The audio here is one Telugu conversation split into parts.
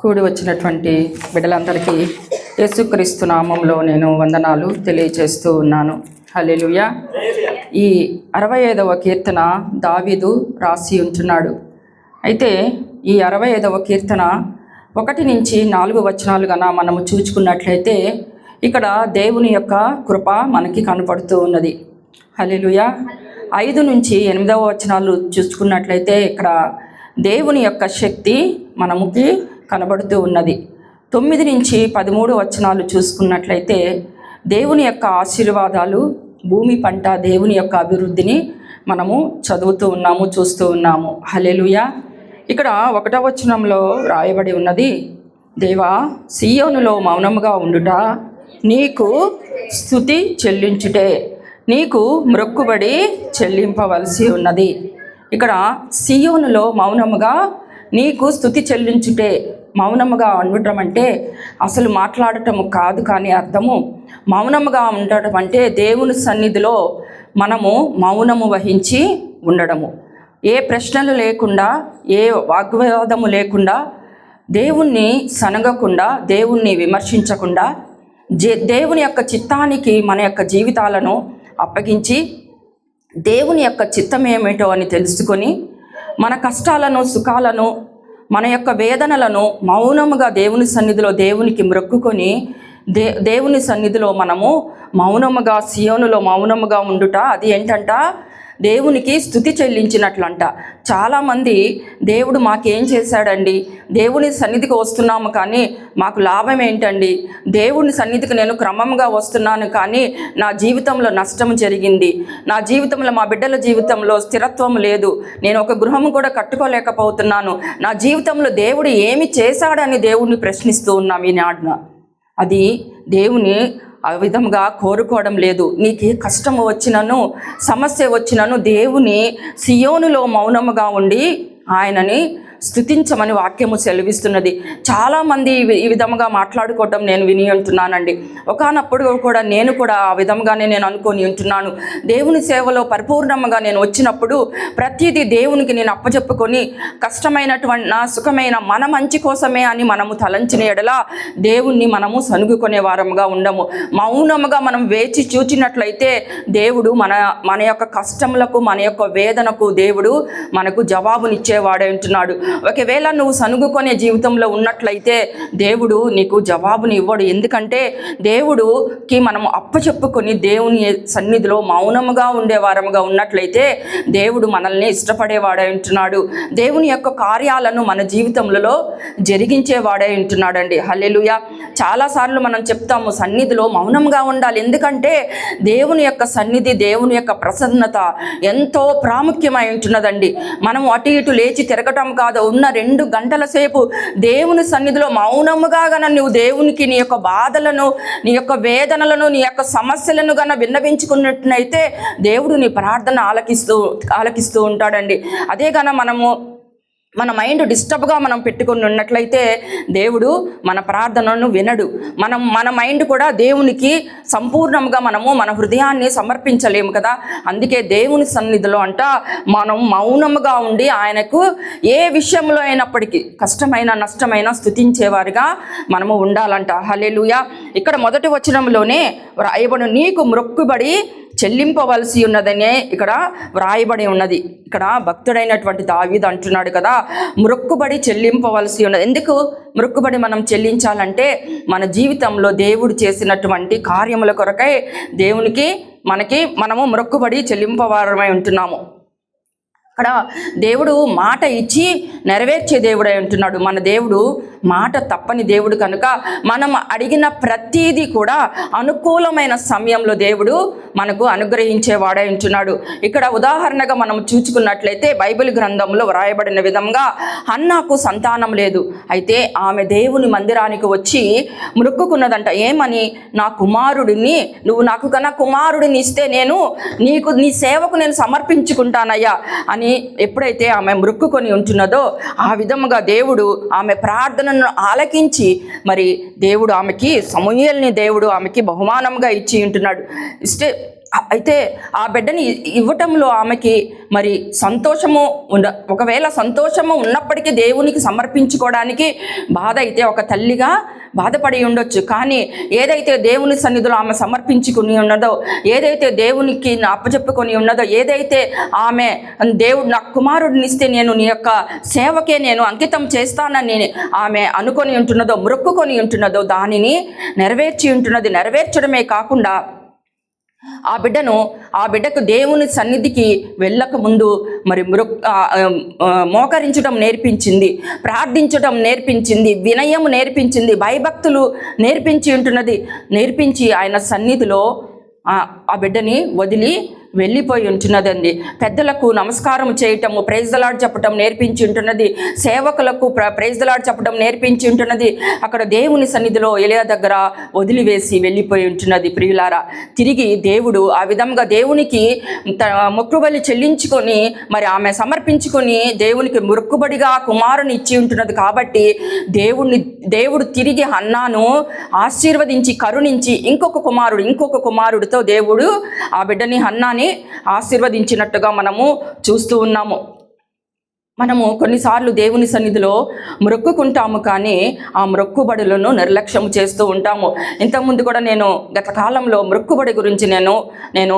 కూడి వచ్చినటువంటి బిడ్డలందరికీ యేసుక్రీస్తు నామంలో నేను వందనాలు తెలియజేస్తూ ఉన్నాను. హలేలుయ ఈ అరవై ఐదవ కీర్తన దావీదు రాసి ఉంటున్నాడు. అయితే ఈ అరవై ఐదవ కీర్తన ఒకటి నుంచి నాలుగు వచనాలుగా మనము చూచుకున్నట్లయితే ఇక్కడ దేవుని యొక్క కృప మనకి కనపడుతూ ఉన్నది. హలేలుయ ఐదు నుంచి ఎనిమిదవ వచనాలు చూసుకున్నట్లయితే ఇక్కడ దేవుని యొక్క శక్తి మనముకి కనబడుతూ ఉన్నది. తొమ్మిది నుంచి పదమూడు వచనాలు చూసుకున్నట్లయితే దేవుని యొక్క ఆశీర్వాదాలు భూమి పంట దేవుని యొక్క అభివృద్ధిని మనము చదువుతూ ఉన్నాము చూస్తూ ఉన్నాము. హలెలుయ ఇక్కడ ఒకటో వచనంలో రాయబడి ఉన్నది దేవా సియోనులో మౌనముగా ఉండుట నీకు స్థుతి చెల్లించుటే నీకు మ్రొక్కుబడి చెల్లింపవలసి ఉన్నది. ఇక్కడ సియోనులో మౌనముగా నీకు స్థుతి చెల్లించుటే మౌనముగా ఉండటం అంటే అసలు మాట్లాడటం కాదు కానీ అర్థము. మౌనముగా ఉండటం అంటే దేవుని సన్నిధిలో మనము మౌనము వహించి ఉండడము. ఏ ప్రశ్నలు లేకుండా ఏ వాగ్వాదము లేకుండా దేవుణ్ణి సనగకుండా దేవుణ్ణి విమర్శించకుండా జే దేవుని యొక్క చిత్తానికి మన యొక్క జీవితాలను అప్పగించి దేవుని యొక్క చిత్తం ఏమిటో అని తెలుసుకొని మన కష్టాలను సుఖాలను మన యొక్క వేదనలను మౌనముగా దేవుని సన్నిధిలో దేవునికి మ్రొక్కుకొని దే దేవుని సన్నిధిలో మనము మౌనముగా సియోనులో మౌనముగా ఉండుట అది ఏంటంట? దేవునికి స్థుతి చెల్లించినట్లంట. చాలామంది దేవుడు మాకేం చేశాడండి? దేవుని సన్నిధికి వస్తున్నాము కానీ మాకు లాభం ఏంటండి దేవుని సన్నిధికి నేను క్రమంగా వస్తున్నాను కానీ నా జీవితంలో నష్టం జరిగింది. నా జీవితంలో మా బిడ్డల జీవితంలో స్థిరత్వం లేదు. నేను ఒక గృహం కూడా కట్టుకోలేకపోతున్నాను. నా జీవితంలో దేవుడు ఏమి చేశాడని దేవుణ్ణి ప్రశ్నిస్తూ ఉన్నాం ఈ నాడున అది దేవుని ఆ విధంగా కోరుకోవడం లేదు. నీకు ఏ కష్టం వచ్చినను సమస్య వచ్చినను దేవుని సియోనులో మౌనముగా ఉండి ఆయనని స్థుతించమని వాక్యము సెలవిస్తున్నది. చాలామంది ఈ విధముగా మాట్లాడుకోవటం నేను విని ఉంటున్నానండి. ఒకనప్పుడు కూడా నేను కూడా ఆ విధంగానే నేను అనుకొని ఉంటున్నాను. దేవుని సేవలో పరిపూర్ణంగా నేను వచ్చినప్పుడు ప్రతిదీ దేవునికి నేను అప్పచెప్పుకొని కష్టమైనటువంటి నా సుఖమైన మన మంచి కోసమే అని మనము తలంచిన ఎడల దేవుణ్ణి మనము సనుగుకునే వారముగా ఉండము. మౌనముగా మనం వేచి చూచినట్లయితే దేవుడు మన మన యొక్క కష్టములకు మన యొక్క వేదనకు దేవుడు మనకు జవాబునిచ్చేవాడే ఉంటున్నాడు. ఒకవేళ నువ్వు సనుగుకొనే జీవితంలో ఉన్నట్లయితే దేవుడు నీకు జవాబుని ఇవ్వడు. ఎందుకంటే దేవుడుకి మనం అప్పచెప్పుకొని దేవుని సన్నిధిలో మౌనముగా ఉండేవారముగా ఉన్నట్లయితే దేవుడు మనల్ని ఇష్టపడేవాడే ఉంటున్నాడు. దేవుని యొక్క కార్యాలను మన జీవితంలో జరిగించేవాడే ఉంటున్నాడండి. హల్లెలూయా. చాలాసార్లు మనం చెప్తాము సన్నిధిలో మౌనంగా ఉండాలి. ఎందుకంటే దేవుని యొక్క సన్నిధి దేవుని యొక్క ప్రసన్నత ఎంతో ప్రాముఖ్యమై ఉంటున్నదండి. మనం అటు ఇటు లేచి తిరగటం కాదు. ఉన్న రెండు గంటల సేపు దేవుని సన్నిధిలో మౌనముగా గన నువ్వు దేవునికి నీ యొక్క బాధలను నీ యొక్క వేదనలను నీ యొక్క సమస్యలను గన విన్నవించుకున్నట్టునైతే దేవుడు నీ ప్రార్థన ఆలకిస్తూ ఆలకిస్తూ ఉంటాడండి. అదే గన మనము మన మైండ్ డిస్టర్బ్గా మనం పెట్టుకుని ఉన్నట్లయితే దేవుడు మన ప్రార్థనను వినడు. మనం మన మైండ్ కూడా దేవునికి సంపూర్ణంగా మనము మన హృదయాన్ని సమర్పించలేము కదా. అందుకే దేవుని సన్నిధిలో అంట మనం మౌనముగా ఉండి ఆయనకు ఏ విషయంలో అయినప్పటికీ కష్టమైన నష్టమైన స్థుతించేవారుగా మనము ఉండాలంట. హలేలుయ ఇక్కడ మొదటి వచనంలోనే రాయబడి నీకు మొక్కుబడి చెల్లింపవలసి ఉన్నదనే ఇక్కడ వ్రాయబడి ఉన్నది. ఇక్కడ భక్తుడైనటువంటి దావీద్ అంటున్నాడు కదా. మొక్కుబడి చెల్లింపవలసి ఉన్నది. ఎందుకు మొక్కుబడి మనం చెల్లించాలంటే మన జీవితంలో దేవుడు చేసినటువంటి కార్యముల కొరకై దేవునికి మనకి మనము మొక్కుబడి చెల్లింపవారమై ఉంటున్నాము. అక్కడ దేవుడు మాట ఇచ్చి నెరవేర్చే దేవుడై ఉంటున్నాడు. మన దేవుడు మాట తప్పని దేవుడు కనుక మనం అడిగిన ప్రతీది కూడా అనుకూలమైన సమయంలో దేవుడు మనకు అనుగ్రహించేవాడై ఉంటున్నాడు. ఇక్కడ ఉదాహరణగా మనం చూచుకున్నట్లయితే బైబిల్ గ్రంథంలో వ్రాయబడిన విధంగా అన్నాకు సంతానం లేదు. అయితే ఆమె దేవుని మందిరానికి వచ్చి మృక్కుకున్నదంట ఏమని? నా కుమారుడిని నువ్వు నాకు కన్నా కుమారుడిని ఇస్తే నేను నీకు నీ సేవకు నేను సమర్పించుకుంటానయ్యా అని ఎప్పుడైతే ఆమె మృక్కుకొని ఉంటున్నదో ఆ విధముగా దేవుడు ఆమె ప్రార్థనను ఆలకించి మరి దేవుడు ఆమెకి సమూహల్ని దేవుడు ఆమెకి బహుమానంగా ఇచ్చి ఉంటున్నాడు. ఇస్తే అయితే ఆ బిడ్డని ఇవ్వటంలో ఆమెకి మరి సంతోషము ఉండ ఒకవేళ సంతోషము ఉన్నప్పటికీ దేవునికి సమర్పించుకోవడానికి బాధ అయితే ఒక తల్లిగా బాధపడి ఉండొచ్చు. కానీ ఏదైతే దేవుని సన్నిధిలో ఆమె సమర్పించుకుని ఉన్నదో ఏదైతే దేవునికి అప్పచెప్పుకొని ఉన్నదో ఏదైతే ఆమె దేవుడు నా కుమారుడిని ఇస్తే నేను నీ యొక్క సేవకే నేను అంకితం చేస్తానని ఆమె అనుకొని ఉంటున్నదో మొక్కుకొని ఉంటున్నదో దానిని నెరవేర్చి ఉంటున్నది. నెరవేర్చడమే కాకుండా ఆ బిడ్డను ఆ బిడ్డకు దేవుని సన్నిధికి వెళ్ళక ముందు మరి మృ మోకరించడం నేర్పించింది ప్రార్థించడం నేర్పించింది వినయం నేర్పించింది భయభక్తులు నేర్పించి ఉంటున్నది. నేర్పించి ఆయన సన్నిధిలో ఆ బిడ్డని వదిలి వెళ్ళిపోయి ఉంటున్నదండి. పెద్దలకు నమస్కారం చేయటము ప్రైజ్దలాడ్ చెప్పటం నేర్పించి ఉంటున్నది. సేవకులకు ప్ర ప్రైజ్ దలాడ్ నేర్పించి ఉంటున్నది. అక్కడ దేవుని సన్నిధిలో ఎలియా దగ్గర వదిలివేసి వెళ్ళిపోయి ఉంటున్నది ప్రియులారా. తిరిగి దేవుడు ఆ విధంగా దేవునికి త- మొక్కుబలి చెల్లించుకొని మరి ఆమె సమర్పించుకొని దేవునికి మొక్కుబడిగా కుమారుని ఇచ్చి ఉంటున్నది కాబట్టి దేవుణ్ణి దేవుడు తిరిగి హన్నాను ఆశీర్వదించి కరుణించి ఇంకొక కుమారుడు ఇంకొక కుమారుడితో దేవుడు ఆ బిడ్డని హన్నాని ఆశీర్వదించినట్టుగా మనము చూస్తూ ఉన్నాము. మనము కొన్నిసార్లు దేవుని సన్నిధిలో మొక్కుకుంటాము కానీ ఆ మొక్కుబడులను నిర్లక్ష్యం చేస్తూ ఉంటాము. ఇంతకుముందు కూడా నేను గత కాలంలో మొక్కుబడి గురించి నేను నేను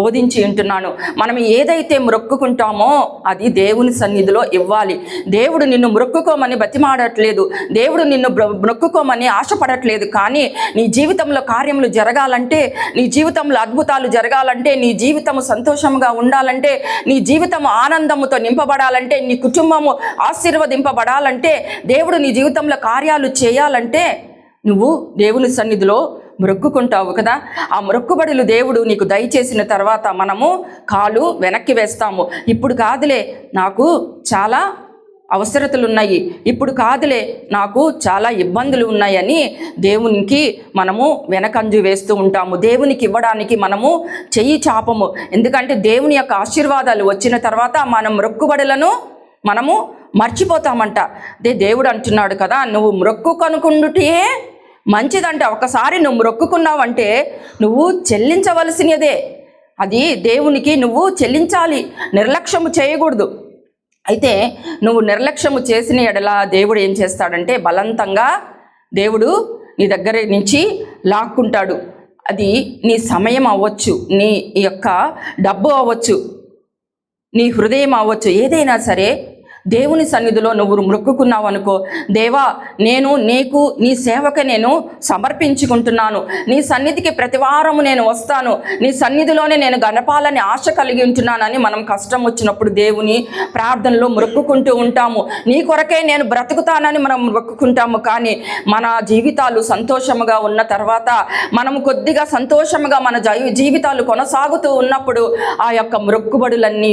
బోధించి ఉంటున్నాను. మనం ఏదైతే మొక్కుకుంటామో అది దేవుని సన్నిధిలో ఇవ్వాలి. దేవుడు నిన్ను మొక్కుకోమని బతిమాడట్లేదు. దేవుడు నిన్ను మొక్కుకోమని ఆశపడట్లేదు. కానీ నీ జీవితంలో కార్యములు జరగాలంటే నీ జీవితంలో అద్భుతాలు జరగాలంటే నీ జీవితం సంతోషంగా ఉండాలంటే నీ జీవితం ఆనందముతో నింపబడాలంటే నీ కుటుంబము ఆశీర్వదింపబడాలంటే దేవుడు నీ జీవితంలో కార్యాలు చేయాలంటే నువ్వు దేవుని సన్నిధిలో మొక్కుకుంటావు కదా? ఆ మొక్కుబడులు దేవుడు నీకు దయచేసిన తర్వాత మనము కాలు వెనక్కి వేస్తాము. ఇప్పుడు కాదులే నాకు చాలా అవసరతలు ఉన్నాయి ఇప్పుడు కాదులే నాకు చాలా ఇబ్బందులు ఉన్నాయని దేవునికి మనము వెనకంజు వేస్తూ ఉంటాము. దేవునికి ఇవ్వడానికి మనము చెయ్యి చాపము. ఎందుకంటే దేవుని యొక్క ఆశీర్వాదాలు వచ్చిన తర్వాత మనం మొక్కుబడులను మనము మర్చిపోతామంట. అదే దేవుడు అంటున్నాడు కదా నువ్వు మ్రొక్కు కనుకుండుటే మంచిదంటే. ఒకసారి నువ్వు మ్రొక్కుకున్నావంటే నువ్వు చెల్లించవలసినదే. అది దేవునికి నువ్వు చెల్లించాలి. నిర్లక్ష్యము చేయకూడదు. అయితే నువ్వు నిర్లక్ష్యము చేసిన ఎడలా దేవుడు ఏం చేస్తాడంటే బలవంతంగా దేవుడు నీ దగ్గర నుంచి లాక్కుంటాడు. అది నీ సమయం అవ్వచ్చు నీ యొక్క డబ్బు అవ్వచ్చు నీ హృదయం అవ్వచ్చు ఏదైనా సరే దేవుని సన్నిధిలో నువ్వు మొక్కుకున్నావు అనుకో దేవా నేను నీకు నీ సేవక నేను సమర్పించుకుంటున్నాను. నీ సన్నిధికి ప్రతివారము నేను వస్తాను. నీ సన్నిధిలోనే నేను గణపాలని ఆశ కలిగి ఉంటున్నానని మనం కష్టం వచ్చినప్పుడు దేవుని ప్రార్థనలో మొక్కుకుంటూ ఉంటాము. నీ కొరకే నేను బ్రతుకుతానని మనం మొక్కుకుంటాము. కానీ మన జీవితాలు సంతోషముగా ఉన్న తర్వాత మనం కొద్దిగా సంతోషముగా మన జీవితాలు కొనసాగుతూ ఉన్నప్పుడు ఆ యొక్క మొక్కుబడులన్నీ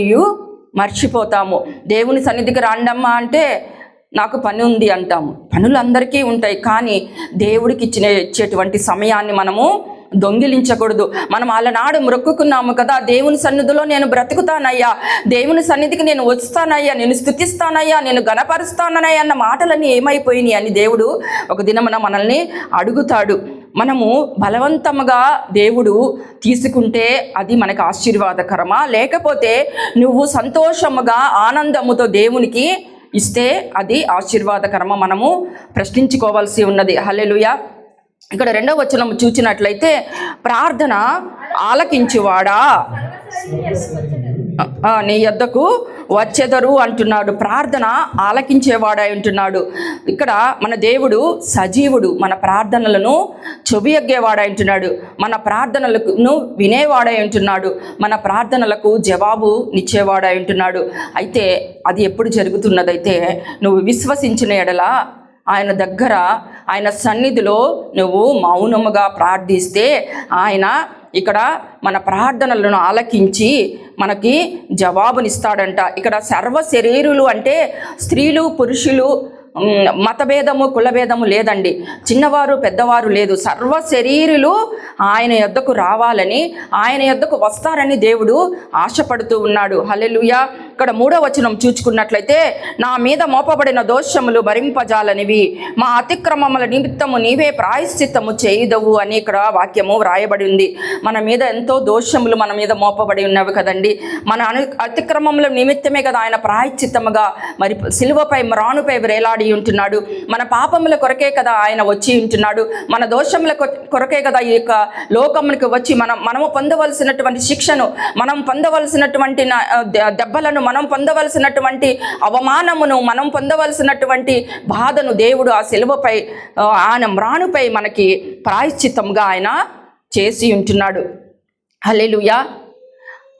మర్చిపోతాము. దేవుని సన్నిధికి రాండమ్మా అంటే నాకు పని ఉంది అంటాము. పనులు అందరికీ ఉంటాయి కానీ దేవుడికి ఇచ్చిన ఇచ్చేటువంటి సమయాన్ని మనము దొంగిలించకూడదు. మనం అలనాడు మొక్కుకున్నాము కదా దేవుని సన్నిధిలో నేను బ్రతుకుతానయ్యా. దేవుని సన్నిధికి నేను వస్తానయ్యా నేను స్థుతిస్తానయ్యా నేను గణపరుస్తానయ్యా అన్న మాటలన్నీ ఏమైపోయినాయి అని దేవుడు ఒక దినమున మనల్ని అడుగుతాడు. మనము బలవంతముగా దేవుడు తీసుకుంటే అది మనకు ఆశీర్వాదకరమా? లేకపోతే నువ్వు సంతోషముగా ఆనందముతో దేవునికి ఇస్తే అది ఆశీర్వాదకరమా? మనము ప్రశ్నించుకోవాల్సి ఉన్నది. హల్లెలూయా. ఇక్కడ రెండవ వచనం చూచినట్లయితే ప్రార్థన ఆలకించువాడా? నీ యొద్దకు వచ్చెదరు అంటున్నాడు. ప్రార్థన ఆలకించేవాడై ఉంటున్నాడు. ఇక్కడ మన దేవుడు సజీవుడు. మన ప్రార్థనలను చెవియగ్గేవాడై ఉంటున్నాడు. మన ప్రార్థనలను వినేవాడై ఉంటున్నాడు. మన ప్రార్థనలకు జవాబు నిచ్చేవాడై ఉంటున్నాడు. అయితే అది ఎప్పుడు జరుగుతున్నదైతే నువ్వు విశ్వసించిన ఎడల ఆయన దగ్గర ఆయన సన్నిధిలో నువ్వు మౌనముగా ప్రార్థిస్తే ఆయన ఇక్కడ మన ప్రార్థనలను ఆలకించి మనకి జవాబునిస్తాడంట. ఇక్కడ సర్వ శరీరులు అంటే స్త్రీలు పురుషులు మతభేదము కులభేదము లేదండి. చిన్నవారు పెద్దవారు లేదు. సర్వ శరీరులు ఆయన యొద్దకు రావాలని ఆయన యొద్దకు వస్తారని దేవుడు ఆశపడుతూ ఉన్నాడు. హలెలుయా ఇక్కడ మూడో వచనం చూచుకున్నట్లయితే నా మీద మోపబడిన దోషములు భరింపజాలనివి మా అతిక్రమముల నిమిత్తము నీవే ప్రాయశ్చిత్తము చేయదవు అని ఇక్కడ వాక్యము వ్రాయబడి ఉంది. మన మీద ఎంతో దోషములు మన మీద మోపబడి ఉన్నవి కదండి. మన అను అతిక్రమముల నిమిత్తమే కదా ఆయన ప్రాయశ్చిత్తముగా మరి సిలువపై రాణుపై వేలాడి ఉంటున్నాడు. మన పాపముల కొరకే కదా ఆయన వచ్చి ఉంటున్నాడు. మన దోషముల కొ- కొరకే కదా ఈ యొక్క లోకమునికి వచ్చి మనం మనము పొందవలసినటువంటి శిక్షను మనం పొందవలసినటువంటి దె- దెబ్బలను మనం పొందవలసినటువంటి అవమానమును మనం పొందవలసినటువంటి బాధను దేవుడు ఆ సిలువపై ఆయన మ్రాణుపై మనకి ప్రాయశ్చిత్తంగా ఆయన చేసి ఉంటున్నాడు. హలేలుయా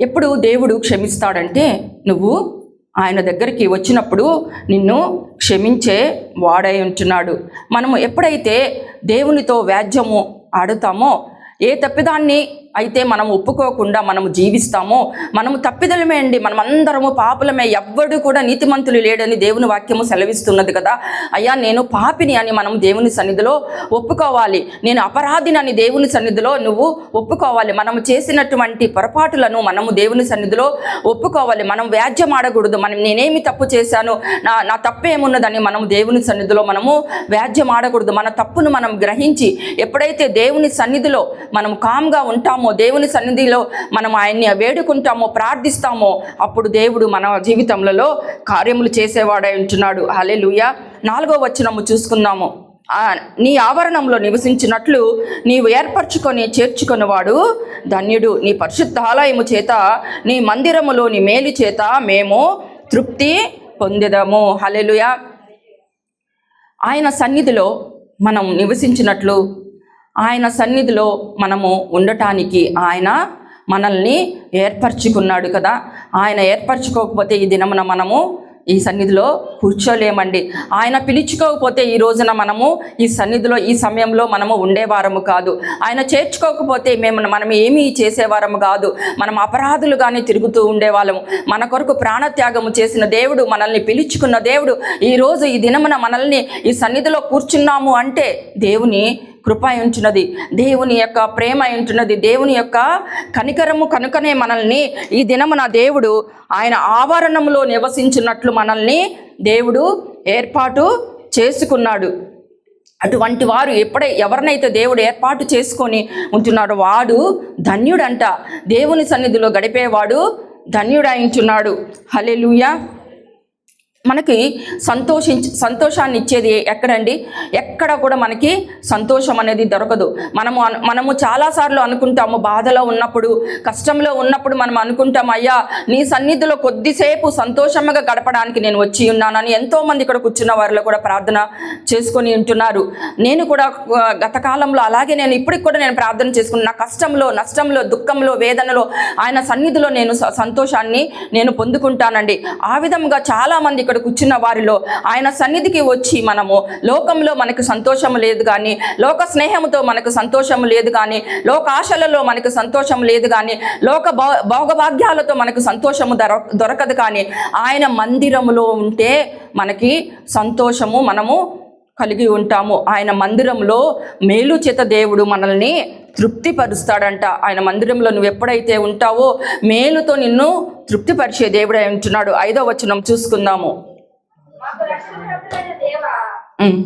ఎప్పుడు దేవుడు క్షమిస్తాడంటే నువ్వు ఆయన దగ్గరికి వచ్చినప్పుడు నిన్ను క్షమించే వాడై ఉంటున్నాడు. మనము ఎప్పుడైతే దేవునితో వ్యాజ్యము ఆడుతామో ఏ తప్పిదాన్ని అయితే మనం ఒప్పుకోకుండా మనము జీవిస్తామో. మనము తప్పిదలమే అండి. మనం అందరము పాపులమే. ఎవ్వడు కూడా నీతిమంతులు లేడని దేవుని వాక్యము సెలవిస్తున్నది కదా. అయ్యా నేను పాపిని అని మనం దేవుని సన్నిధిలో ఒప్పుకోవాలి. నేను అపరాధిని అని దేవుని సన్నిధిలో నువ్వు ఒప్పుకోవాలి. మనము చేసినటువంటి పొరపాటులను మనము దేవుని సన్నిధిలో ఒప్పుకోవాలి. మనం వ్యాజ్యం ఆడకూడదు మనం నేనేమి తప్పు చేశాను? నా నా తప్పు ఏమున్నదని మనం దేవుని సన్నిధిలో మనము వ్యాజ్యం ఆడకూడదు మన తప్పును మనం గ్రహించి ఎప్పుడైతే దేవుని సన్నిధిలో మనం కామ్గా ఉంటామో దేవుని సన్నిధిలో మనం ఆయన్ని వేడుకుంటామో ప్రార్థిస్తామో అప్పుడు దేవుడు మన జీవితంలో కార్యములు చేసేవాడై ఉంటున్నాడు. హల్లెలూయా. నాలుగో వచనము చూసుకుందాము. నీ ఆవరణంలో నివసించినట్లు నీవు ఏర్పరచుకొని చేర్చుకున్నవాడు ధన్యుడు. నీ పరిశుద్ధాలయము చేత నీ మందిరములోని మేలు చేత మేము తృప్తి పొందేదాము. హలెలుయా ఆయన సన్నిధిలో మనం నివసించినట్లు ఆయన సన్నిధిలో మనము ఉండటానికి ఆయన మనల్ని ఏర్పరచుకున్నాడు కదా. ఆయన ఏర్పరచుకోకపోతే ఈ దినమున మనము ఈ సన్నిధిలో కూర్చోలేమండి. ఆయన పిలుచుకోకపోతే ఈ రోజున మనము ఈ సన్నిధిలో ఈ సమయంలో మనము ఉండేవారము కాదు. ఆయన చేర్చుకోకపోతే మేము మనం ఏమీ చేసేవారము కాదు. మనం అపరాధులుగానే తిరుగుతూ ఉండేవాళ్ళము. మన కొరకు ప్రాణత్యాగము చేసిన దేవుడు మనల్ని పిలుచుకున్న దేవుడు ఈరోజు ఈ దినమున మనల్ని ఈ సన్నిధిలో కూర్చున్నాము అంటే దేవుని కృప ఉంచున్నది దేవుని యొక్క ప్రేమ ఉంటున్నది దేవుని యొక్క కనికరము కనుకనే మనల్ని ఈ దినమున దేవుడు ఆయన ఆవరణంలో నివసించినట్లు మనల్ని దేవుడు ఏర్పాటు చేసుకున్నాడు. అటువంటి వారు ఎప్పుడై ఎవరినైతే దేవుడు ఏర్పాటు చేసుకొని ఉంటున్నాడో వాడు ధన్యుడంట. దేవుని సన్నిధిలో గడిపేవాడు ధన్యుడాయించున్నాడు హలే లూయా మనకి సంతోషించ సంతోషాన్ని ఇచ్చేది ఎక్కడండి? ఎక్కడ కూడా మనకి సంతోషం అనేది దొరకదు. మనము మనము చాలాసార్లు అనుకుంటాము బాధలో ఉన్నప్పుడు కష్టంలో ఉన్నప్పుడు మనం అనుకుంటాం అయ్యా నీ సన్నిధిలో కొద్దిసేపు సంతోషంగా గడపడానికి నేను వచ్చి ఉన్నానని ఎంతోమంది ఇక్కడ కూర్చున్న వారిలో కూడా ప్రార్థన చేసుకొని ఉంటున్నారు. నేను కూడా గత కాలంలో అలాగే నేను ఇప్పటికి కూడా నేను ప్రార్థన చేసుకుని నా కష్టంలో నష్టంలో దుఃఖంలో వేదనలో ఆయన సన్నిధిలో నేను స- సంతోషాన్ని నేను పొందుకుంటానండి. ఆ విధంగా చాలామంది ఇక్కడ కూర్చున్న వారిలో ఆయన సన్నిధికి వచ్చి మనము లోకంలో మనకు సంతోషం లేదు కానీ లోక స్నేహంతో మనకు సంతోషం లేదు కానీ లోక ఆశలలో మనకు సంతోషం లేదు కానీ లోక భోగభాగ్యాలతో మనకు సంతోషము దొర దొరకదు కానీ ఆయన మందిరములో ఉంటే మనకి సంతోషము మనము కలిగి ఉంటాము. ఆయన మందిరంలో మేలు చేత దేవుడు మనల్ని తృప్తిపరుస్తాడంట. ఆయన మందిరంలో నువ్వు ఎప్పుడైతే ఉంటావో మేలుతో నిన్ను తృప్తిపరిచే దేవుడే ఉంటున్నాడు. ఐదో వచనం చూసుకుందాము. ఉమ్.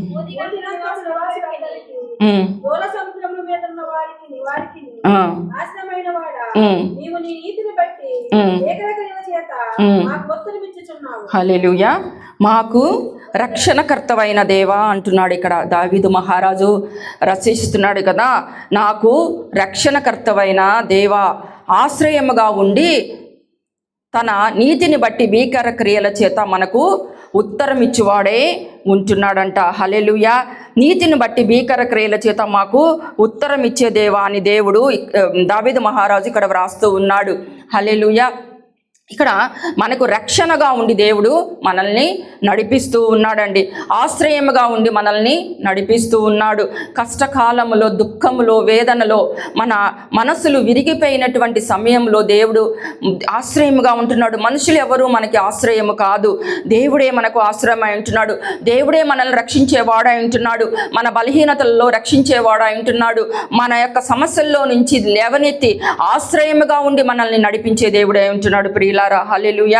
మాకు రక్షణకర్తవైన దేవా అంటున్నాడు ఇక్కడ దావీదు మహారాజు. రచిస్తున్నాడు కదా. నాకు రక్షణకర్తవైన దేవా ఆశ్రయముగా ఉండి తన నీతిని బట్టి భీకర క్రియల చేత మనకు ఉత్తరం ఇచ్చువాడే ఉంటున్నాడంట. హలెలుయ నీతిని బట్టి భీకర క్రియల చేత మాకు ఉత్తరం ఇచ్చే దేవా అని దేవుడు దావిద మహారాజు ఇక్కడ వ్రాస్తూ ఉన్నాడు. హలెలుయా ఇక్కడ మనకు రక్షణగా ఉండి దేవుడు మనల్ని నడిపిస్తూ ఉన్నాడండి. ఆశ్రయముగా ఉండి మనల్ని నడిపిస్తూ ఉన్నాడు. కష్టకాలములో దుఃఖములో వేదనలో మన మనసులు విరిగిపోయినటువంటి సమయంలో దేవుడు ఆశ్రయముగా ఉంటున్నాడు. మనుషులు ఎవరు మనకి ఆశ్రయము కాదు. దేవుడే మనకు ఆశ్రయమై ఉంటున్నాడు. దేవుడే మనల్ని రక్షించేవాడై ఉంటున్నాడు. మన బలహీనతల్లో రక్షించేవాడై ఉంటున్నాడు. మన యొక్క సమస్యల్లో నుంచి లేవనెత్తి ఆశ్రయముగా ఉండి మనల్ని నడిపించే దేవుడై ఉంటున్నాడు ప్రియులారా హలెలుయ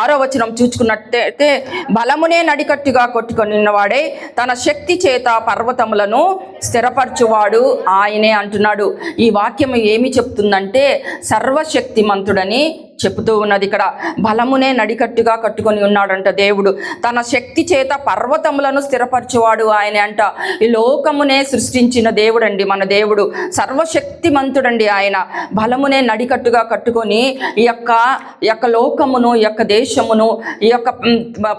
ఆరో వచనం చూచుకున్నట్టయితే బలమునే నడికట్టుగా కొట్టుకొని ఉన్నవాడే తన శక్తి చేత పర్వతములను స్థిరపరచువాడు ఆయనే అంటున్నాడు. ఈ వాక్యం ఏమి చెప్తుందంటే సర్వశక్తిమంతుడని చెబుతూ ఉన్నది. ఇక్కడ బలమునే నడికట్టుగా కట్టుకొని ఉన్నాడంట దేవుడు. తన శక్తి చేత పర్వతములను స్థిరపరచువాడు ఆయన అంట. ఈ లోకమునే సృష్టించిన దేవుడండి మన దేవుడు. సర్వశక్తిమంతుడండి ఆయన. బలమునే నడికట్టుగా కట్టుకొని ఈ యొక్క ఈ యొక్క లోకమును ఈ యొక్క దేశమును ఈ యొక్క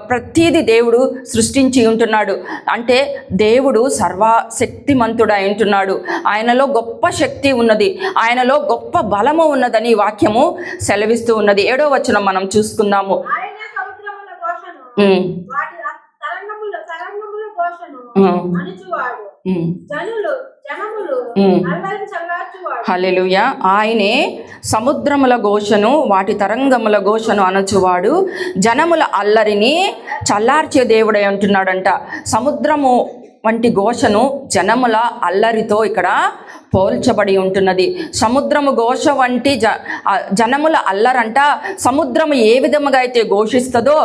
ప్రతీది దేవుడు సృష్టించి ఉంటున్నాడు. అంటే దేవుడు సర్వశక్తిమంతుడు అయి ఉంటున్నాడు. ఆయనలో గొప్ప శక్తి ఉన్నది. ఆయనలో గొప్ప బలము ఉన్నదని వాక్యము సెలవిస్తుంది సెలవిస్తూ ఉన్నది. ఏడో వచనం మనం చూసుకుందాము. హల్లెలూయా. ఆయనే సముద్రముల ఘోషను వాటి తరంగముల ఘోషను అనచువాడు జనముల అల్లరిని చల్లార్చే దేవుడై ఉంటున్నాడంట. సముద్రము వంటి ఘోషను జనముల అల్లరితో ఇక్కడ పోల్చబడి ఉంటున్నది. సముద్రము ఘోష వంటి జ జనముల అల్లరంట. సముద్రము ఏ విధముగా అయితే ఘోషిస్తుందో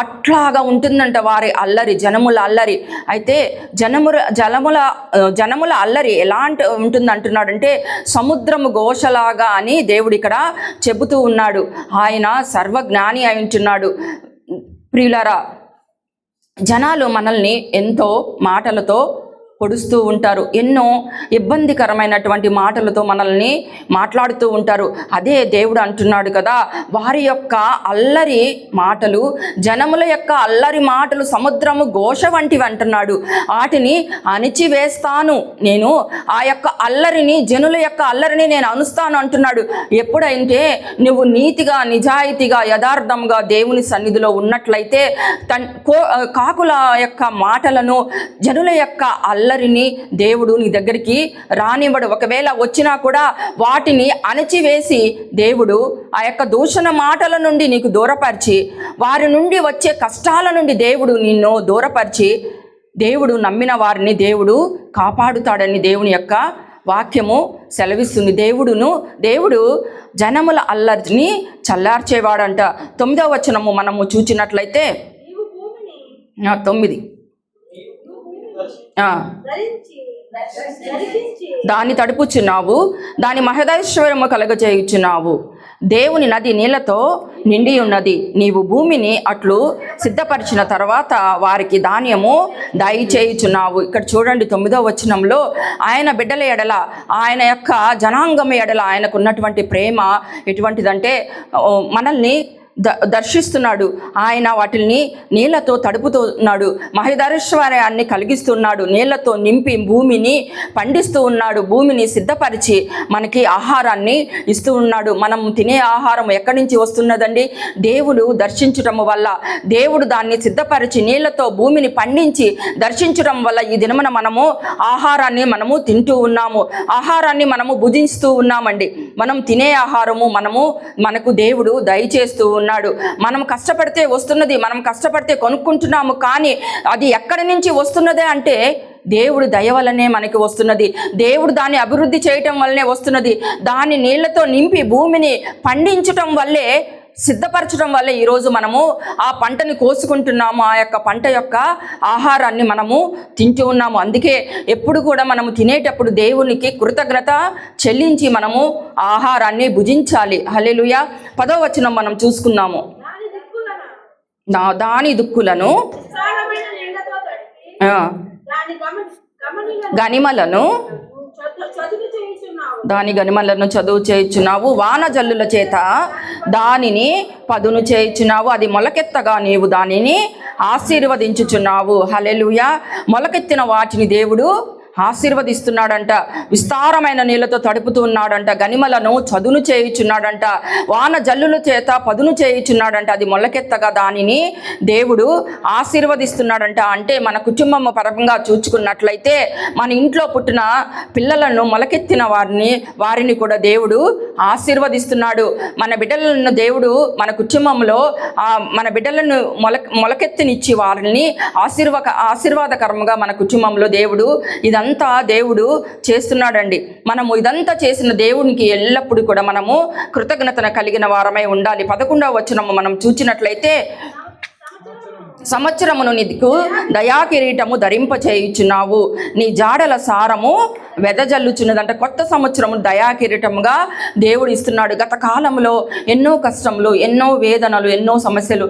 అట్లాగా ఉంటుందంట వారి అల్లరి జనముల అల్లరి. అయితే జనముల జలముల జనముల అల్లరి ఎలాంటి ఉంటుంది అంటున్నాడంటే సముద్రము ఘోషలాగా అని దేవుడు ఇక్కడ చెబుతూ ఉన్నాడు. ఆయన సర్వజ్ఞాని అయి ఉంటున్నాడు. ప్రియులారా జనాలు మనల్ని ఎంతో మాటలతో పొడుస్తూ ఉంటారు. ఎన్నో ఇబ్బందికరమైనటువంటి మాటలతో మనల్ని మాట్లాడుతూ ఉంటారు. అదే దేవుడు అంటున్నాడు కదా వారి యొక్క అల్లరి మాటలు జనముల యొక్క అల్లరి మాటలు సముద్రము ఘోష వంటివి అంటున్నాడు. వాటిని అణిచివేస్తాను నేను. ఆ యొక్క అల్లరిని జనుల యొక్క అల్లరిని నేను అనుస్తాను అంటున్నాడు. ఎప్పుడైతే నువ్వు నీతిగా నిజాయితీగా యథార్థంగా దేవుని సన్నిధిలో ఉన్నట్లయితే తన్ కో కాకుల యొక్క మాటలను జనుల యొక్క అల్ల అల్లరిని దేవుడు నీ దగ్గరికి రానివ్వడు. ఒకవేళ వచ్చినా కూడా వాటిని అణచివేసి దేవుడు ఆ యొక్క దూషణ మాటల నుండి నీకు దూరపరిచి వారి నుండి వచ్చే కష్టాల నుండి దేవుడు నిన్ను దూరపరిచి దేవుడు నమ్మిన వారిని దేవుడు కాపాడుతాడని దేవుని యొక్క వాక్యము సెలవిస్తుంది. దేవుడును దేవుడు జనముల అల్లరిని చల్లార్చేవాడంట. తొమ్మిదవ వచనము మనము చూచినట్లయితే తొమ్మిది. దాన్ని తడుపుచున్నావు దాని మహదైశ్వర్యము కలగజేయుచున్నావు. దేవుని నది నీళ్ళతో నిండి ఉన్నది నీవు భూమిని అట్లు సిద్ధపరిచిన తర్వాత వారికి ధాన్యము దయచేయుచున్నావు. ఇక్కడ చూడండి తొమ్మిదో వచనంలో ఆయన బిడ్డల ఎడల ఆయన యొక్క జనాంగం ఎడల ఆయనకు ఉన్నటువంటి ప్రేమ ఎటువంటిదంటే మనల్ని ద దర్శిస్తున్నాడు. ఆయన వాటిని నీళ్ళతో తడుపుతున్నాడు. మహిదర్శ్వర్యాన్ని కలిగిస్తున్నాడు. నీళ్ళతో నింపి భూమిని పండిస్తూ ఉన్నాడు. భూమిని సిద్ధపరిచి మనకి ఆహారాన్ని ఇస్తూ ఉన్నాడు. మనం తినే ఆహారం ఎక్కడి నుంచి వస్తున్నదండి? దేవుడు దర్శించటం వల్ల. దేవుడు దాన్ని సిద్ధపరిచి నీళ్ళతో భూమిని పండించి దర్శించడం వల్ల ఈ దినమున మనము ఆహారాన్ని మనము తింటూ ఉన్నాము. ఆహారాన్ని మనము భుజిస్తూ ఉన్నామండి. మనం తినే ఆహారము మనము మనకు దేవుడు దయచేస్తూ ఉన్నాడు. మనం కష్టపడితే వస్తున్నది మనం కష్టపడితే కొనుక్కుంటున్నాము కానీ అది ఎక్కడి నుంచి వస్తున్నదే అంటే దేవుడు దయ వల్లనే మనకి వస్తున్నది. దేవుడు దాన్ని అభివృద్ధి చేయటం వల్లనే వస్తున్నది. దాని నీళ్ళతో నింపి భూమిని పండించటం వల్లే సిద్ధపరచడం వల్ల ఈరోజు మనము ఆ పంటని కోసుకుంటున్నాము. ఆ యొక్క పంట యొక్క ఆహారాన్ని మనము తింటూ ఉన్నాము. అందుకే ఎప్పుడు కూడా మనము తినేటప్పుడు దేవునికి కృతజ్ఞత చెల్లించి మనము ఆహారాన్ని భుజించాలి. హల్లెలూయా. పదో వచనం మనం చూసుకున్నాము దాని దిక్కులన నా దాని దుక్కులను గనిమలను దాని గనిమలను చదువు చేయుచున్నావు. వాన జల్లుల చేత దానిని పదును చేయుచున్నావు. అది మొలకెత్తగా నీవు దానిని ఆశీర్వదించుచున్నావు. హలెలుయ మొలకెత్తిన వాటిని దేవుడు ఆశీర్వదిస్తున్నాడంట విస్తారమైన నీళ్ళతో తడుపుతూ ఉన్నాడంట గనిమలను చదును చేయుచున్నాడంట వాన జల్లుల చేత పదును చేయుచున్నాడంట అది మొలకెత్తగా దానిని దేవుడు ఆశీర్వదిస్తున్నాడంట. అంటే మన కుటుంబం పరంగా చూచుకున్నట్లయితే మన ఇంట్లో పుట్టిన పిల్లలను మొలకెత్తిన వారిని వారిని కూడా దేవుడు ఆశీర్వదిస్తున్నాడు. మన బిడ్డలను దేవుడు మన కుటుంబంలో ఆ, మన బిడ్డలను మొల మొలకెత్తినిచ్చి వారిని ఆశీర్వ ఆశీర్వాదకరముగా మన కుటుంబంలో దేవుడు ఇదంతా ఇదంతా దేవుడు చేస్తున్నాడండి. మనము ఇదంతా చేసిన దేవునికి ఎల్లప్పుడూ కూడా మనము కృతజ్ఞతను కలిగిన వారమై ఉండాలి. పదకొండవ వచనము మనం చూచినట్లయితే సంవత్సరమును నీకు దయా కిరీటము ధరింప చేయుచున్నావు నీ జాడల సారము వెదజల్లుచున్నదంట. కొత్త సంవత్సరము దయా కిరీటముగా దేవుడు ఇస్తున్నాడు. గత కాలంలో ఎన్నో కష్టములు ఎన్నో వేదనలు ఎన్నో సమస్యలు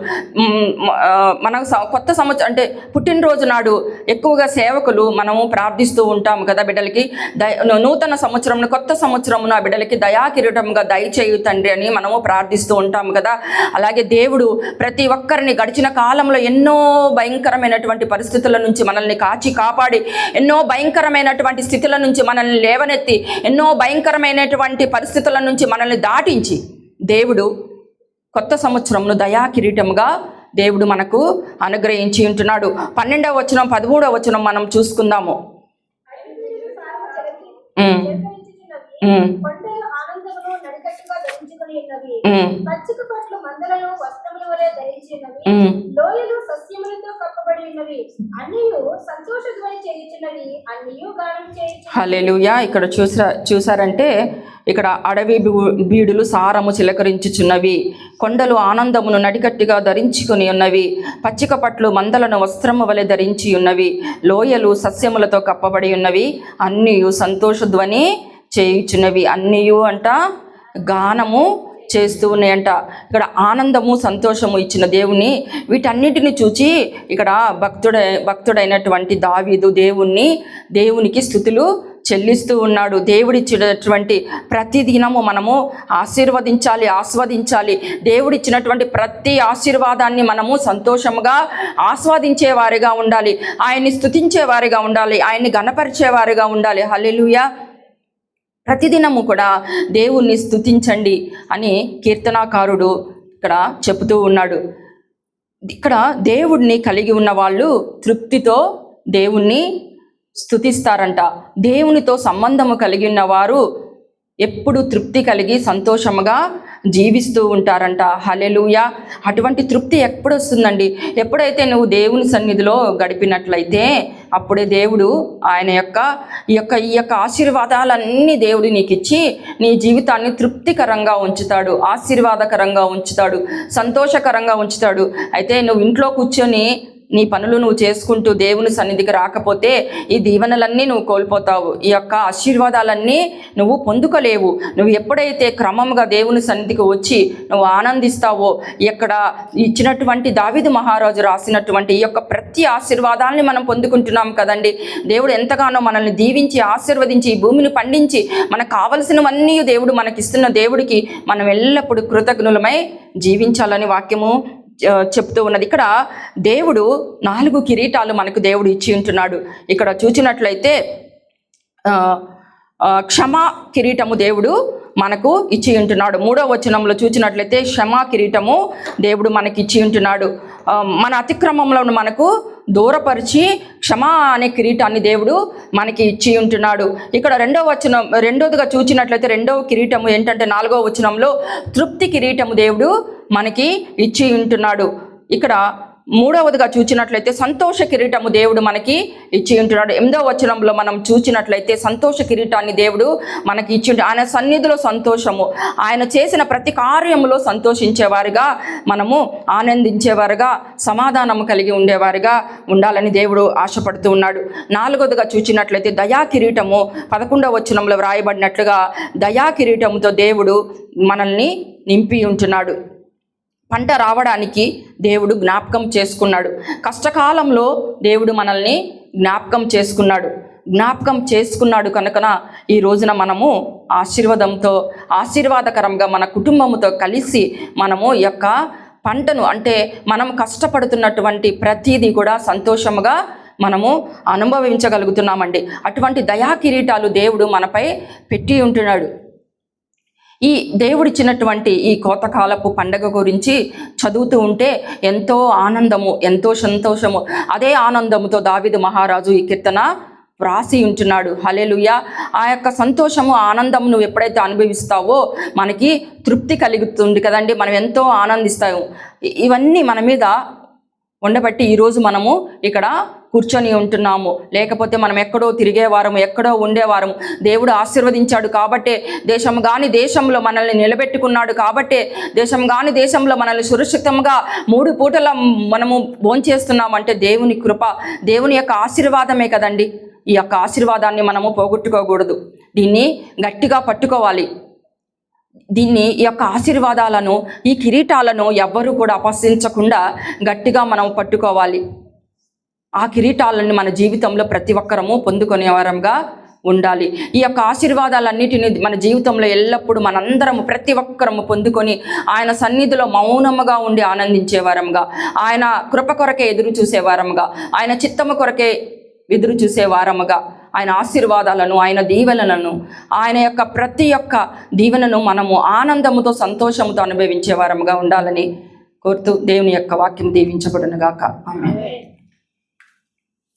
మనకు స- కొత్త సంవత్సరం అంటే పుట్టినరోజు నాడు ఎక్కువగా సేవకులు మనము ప్రార్థిస్తూ ఉంటాము కదా బిడ్డలకి. దయ నూతన సంవత్సరం కొత్త సంవత్సరమును ఆ బిడ్డలకి దయా కిరీటముగా దయచేయు తండ్రి అని మనము ప్రార్థిస్తూ ఉంటాము కదా. అలాగే దేవుడు ప్రతి ఒక్కరిని గడిచిన కాలంలో ఎన్నో భయంకరమైనటువంటి పరిస్థితుల నుంచి మనల్ని కాచి కాపాడి ఎన్నో భయంకరమైనటువంటి స్థితుల నుంచి మనల్ని లేవనెత్తి ఎన్నో భయంకరమైనటువంటి పరిస్థితుల నుంచి మనల్ని దాటించి దేవుడు కొత్త సంవత్సరంను దయా కిరీటముగా దేవుడు మనకు అనుగ్రహించి ఉంటున్నాడు. పన్నెండవ వచనం పదమూడవ వచనం మనం చూసుకుందాము. పచ్చిక వలె. లోయలు సస్యములతో కప్పబడి ఉన్నవి అన్నియు సంతోషధ్వని చేయుచున్నవి అన్నియు గానం హల్లెలూయా ఇక్కడ చూసా చూసారంటే ఇక్కడ అడవి బీడులు సారము చిలకరించుచున్నవి కొండలు ఆనందమును నడికట్టిగా ధరించుకుని ఉన్నవి పచ్చిక పట్లు మందలను వస్త్రము వలె ధరించి ఉన్నవి లోయలు సస్యములతో కప్పబడి ఉన్నవి అన్నీయు సంతోషధ్వని చేయుచున్నవి అన్నీయు అంట గానము చేస్తూ ఉన్నాయంట. ఇక్కడ ఆనందము సంతోషము ఇచ్చిన దేవుని వీటన్నిటిని చూచి ఇక్కడ భక్తుడ భక్తుడైనటువంటి దావీదు దేవుణ్ణి దేవునికి స్థుతులు చెల్లిస్తూ ఉన్నాడు. దేవుడిచ్చినటువంటి ప్రతి దినము మనము ఆశీర్వదించాలి ఆస్వాదించాలి. దేవుడిచ్చినటువంటి ప్రతి ఆశీర్వాదాన్ని మనము సంతోషముగా ఆస్వాదించేవారిగా ఉండాలి. ఆయన్ని స్థుతించేవారిగా ఉండాలి. ఆయన్ని గణపరిచేవారిగా ఉండాలి. హల్లెలూయా. ప్రతిదినము కూడా దేవుణ్ణి స్థుతించండి అని కీర్తనాకారుడు ఇక్కడ చెబుతూ ఉన్నాడు. ఇక్కడ దేవుడిని కలిగి ఉన్న వాళ్ళు తృప్తితో దేవుణ్ణి స్థుతిస్తారంట దేవునితో సంబంధము కలిగి ఉన్నవారు ఎప్పుడు తృప్తి కలిగి సంతోషముగా జీవిస్తూ ఉంటారంట. హలెలుయ అటువంటి తృప్తి ఎప్పుడు వస్తుందండి ఎప్పుడైతే నువ్వు దేవుని సన్నిధిలో గడిపినట్లయితే అప్పుడే దేవుడు ఆయన యొక్క ఈ యొక్క ఈ యొక్క ఆశీర్వాదాలన్నీ దేవుడు నీకు ఇచ్చి నీ జీవితాన్ని తృప్తికరంగా ఉంచుతాడు. ఆశీర్వాదకరంగా ఉంచుతాడు. సంతోషకరంగా ఉంచుతాడు. అయితే నువ్వు ఇంట్లో కూర్చొని నీ పనులు నువ్వు చేసుకుంటూ దేవుని సన్నిధికి రాకపోతే ఈ దీవెనలన్నీ నువ్వు కోల్పోతావు. ఈ యొక్క ఆశీర్వాదాలన్నీ నువ్వు పొందుకోలేవు. నువ్వు ఎప్పుడైతే క్రమంగా దేవుని సన్నిధికి వచ్చి నువ్వు ఆనందిస్తావో ఇక్కడ ఇచ్చినటువంటి దావిదు మహారాజు రాసినటువంటి ఈ యొక్క ప్రతి ఆశీర్వాదాలని మనం పొందుకుంటున్నాం కదండి. దేవుడు ఎంతగానో మనల్ని దీవించి ఆశీర్వదించి ఈ భూమిని పండించి మనకు కావలసినవన్నీ దేవుడు మనకిస్తున్న దేవుడికి మనం ఎల్లప్పుడూ కృతజ్ఞులమై జీవించాలని వాక్యము చెప్తూ ఉన్నది. ఇక్కడ దేవుడు నాలుగు కిరీటాలు మనకు దేవుడు ఇచ్చి ఉంటున్నాడు. ఇక్కడ చూచినట్లయితే క్షమా కిరీటము దేవుడు మనకు ఇచ్చి ఉంటున్నాడు. మూడో వచనంలో చూచినట్లయితే క్షమా కిరీటము దేవుడు మనకి ఇచ్చి ఉంటున్నాడు మన అతిక్రమంలో మనకు దూరపరిచి క్షమా అనే కిరీటాన్ని దేవుడు మనకి ఇచ్చి ఉంటున్నాడు. ఇక్కడ రెండో వచనం రెండోదిగా చూచినట్లయితే రెండవ కిరీటము ఏంటంటే నాలుగో వచనంలో తృప్తి కిరీటము దేవుడు మనకి ఇచ్చి ఉంటున్నాడు. ఇక్కడ మూడవదిగా చూచినట్లయితే సంతోష కిరీటము దేవుడు మనకి ఇచ్చి ఉంటున్నాడు. ఎనిమిదవ వచనంలో మనం చూచినట్లయితే సంతోష కిరీటాన్ని దేవుడు మనకి ఇచ్చి ఆయన సన్నిధిలో సంతోషము. ఆయన చేసిన ప్రతి కార్యములో సంతోషించేవారుగా మనము ఆనందించేవారుగా సమాధానము కలిగి ఉండేవారుగా ఉండాలని దేవుడు ఆశపడుతూ ఉన్నాడు. నాలుగవదిగా చూచినట్లయితే దయా కిరీటము పదకొండవ వచనంలో వ్రాయబడినట్లుగా దయా కిరీటముతో దేవుడు మనల్ని నింపి ఉంటున్నాడు. పంట రావడానికి దేవుడు జ్ఞాపకం చేసుకున్నాడు. కష్టకాలంలో దేవుడు మనల్ని జ్ఞాపకం చేసుకున్నాడు. జ్ఞాపకం చేసుకున్నాడు కనుకన ఈ రోజున మనము ఆశీర్వాదంతో ఆశీర్వాదకరంగా మన కుటుంబముతో కలిసి మనము యొక్క పంటను అంటే మనం కష్టపడుతున్నటువంటి ప్రతిదీ కూడా సంతోషముగా మనము అనుభవించగలుగుతున్నామండి. అటువంటి దయా కిరీటాలు దేవుడు మనపై పెట్టి ఉంటున్నాడు. ఈ దేవుడిచ్చినటువంటి ఈ కోతకాలపు పండగ గురించి చదువుతూ ఉంటే ఎంతో ఆనందము ఎంతో సంతోషము. అదే ఆనందముతో దావిదు మహారాజు ఈ కీర్తన వ్రాసి ఉంటున్నాడు. హలెలుయ ఆ యొక్క సంతోషము ఆనందము నువ్వు ఎప్పుడైతే అనుభవిస్తావో మనకి తృప్తి కలుగుతుంది కదండి. మనం ఎంతో ఆనందిస్తాము. ఇవన్నీ మన మీద ఉండబట్టి ఈరోజు మనము ఇక్కడ కూర్చొని ఉంటున్నాము. లేకపోతే మనం ఎక్కడో తిరిగేవారము ఎక్కడో ఉండేవారము. దేవుడు ఆశీర్వదించాడు కాబట్టే దేశం కాని దేశంలో మనల్ని నిలబెట్టుకున్నాడు కాబట్టే దేశం కాని దేశంలో మనల్ని సురక్షితంగా మూడు పూటల మనము భోంచేస్తున్నామంటే దేవుని కృప దేవుని యొక్క ఆశీర్వాదమే కదండి. ఈ యొక్క ఆశీర్వాదాన్ని మనము పోగొట్టుకోకూడదు. దీన్ని గట్టిగా పట్టుకోవాలి. దీన్ని ఈ యొక్క ఆశీర్వాదాలను ఈ కిరీటాలను ఎవ్వరూ కూడా అపహసించకుండా గట్టిగా మనం పట్టుకోవాలి. ఆ కిరీటాలను మన జీవితంలో ప్రతి ఒక్కరము పొందుకునేవారంగా ఉండాలి. ఈ యొక్క ఆశీర్వాదాలన్నిటిని మన జీవితంలో ఎల్లప్పుడూ మనందరము ప్రతి ఒక్కరము పొందుకొని ఆయన సన్నిధిలో మౌనముగా ఉండి ఆనందించేవారంగా ఆయన కృప కొరకే ఎదురు చూసేవారముగా ఆయన చిత్తము కొరకే ఎదురు చూసేవారముగా ఆయన ఆశీర్వాదాలను ఆయన దీవెనలను ఆయన యొక్క ప్రతి ఒక్క దీవెనను మనము ఆనందముతో సంతోషముతో అనుభవించేవారముగా ఉండాలని కోరుతూ దేవుని యొక్క వాక్యం దీవించబడునుగాక ఆమె